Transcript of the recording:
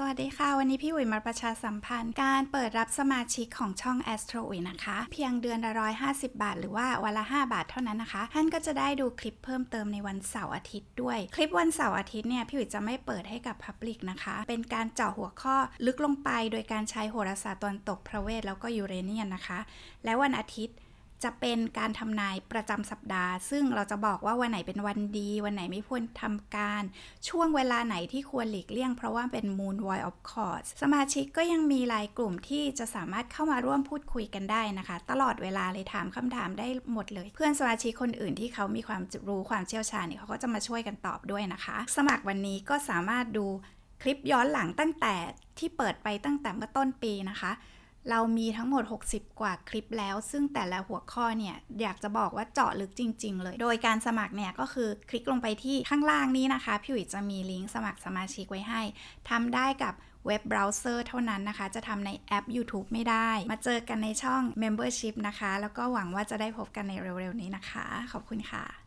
สวัสดีค่ะ วันนี้พี่อุ๋ยมาประชาสัมพันธ์ การเปิดรับสมาชิกของช่อง Astro อุ๋ยนะคะ เพียงเดือนละ150 บาท หรือว่าวันละ 5 บาทเท่านั้นนะคะ ท่านก็จะได้ดูคลิปเพิ่มเติมในวันเสาร์อาทิตย์ด้วย คลิปวันเสาร์อาทิตย์เนี่ยพี่อุ๋ยจะไม่เปิดให้กับ Public นะคะ เป็นการเจาะหัวข้อลึกลงไป โดยการใช้โหราศาสตร์ตะวันตกพระเวทแล้วก็ยูเรเนียนนะคะ และวันอาทิตย์ จะเป็นการทำนายประจำสัปดาห์ ซึ่งเราจะบอกว่าวันไหนเป็นวันดี วันไหนไม่ควรทำการ ช่วงเวลาไหนที่ควรหลีกเลี่ยงเพราะว่าเป็น Moon Void of Course สมาชิกก็ยังมีรายกลุ่มที่จะสามารถเข้ามาร่วมพูดคุยกันได้นะคะ ตลอดเวลาเลยถามคำถามได้หมดเลย เพื่อนสมาชิกคนอื่นที่เขามีความรู้ความเชี่ยวชาญเนี่ยเขาก็จะมาช่วยกันตอบด้วยนะคะ สมัครวันนี้ก็สามารถดูคลิปย้อนหลังตั้งแต่ที่เปิดไปตั้งแต่เมื่อต้นปีนะคะ เรามีทั้งหมด 60 กว่าคลิปแล้ว ซึ่งแต่ละหัวข้อเนี่ย อยากจะบอกว่าเจาะลึกจริง ๆ เลย โดยการสมัครเนี่ยก็คือคลิกลงไปที่ข้างล่างนี้นะคะ พี่อุ๋ยจะมีลิงก์สมัครสมาชิกไว้ให้ ทำได้กับเว็บเบราว์เซอร์เท่านั้นนะคะ จะทำในแอป YouTube ไม่ได้ มาเจอกันในช่อง Membership นะคะ แล้วก็หวังว่าจะได้พบกันในเร็ว ๆ นี้นะคะ ขอบคุณค่ะ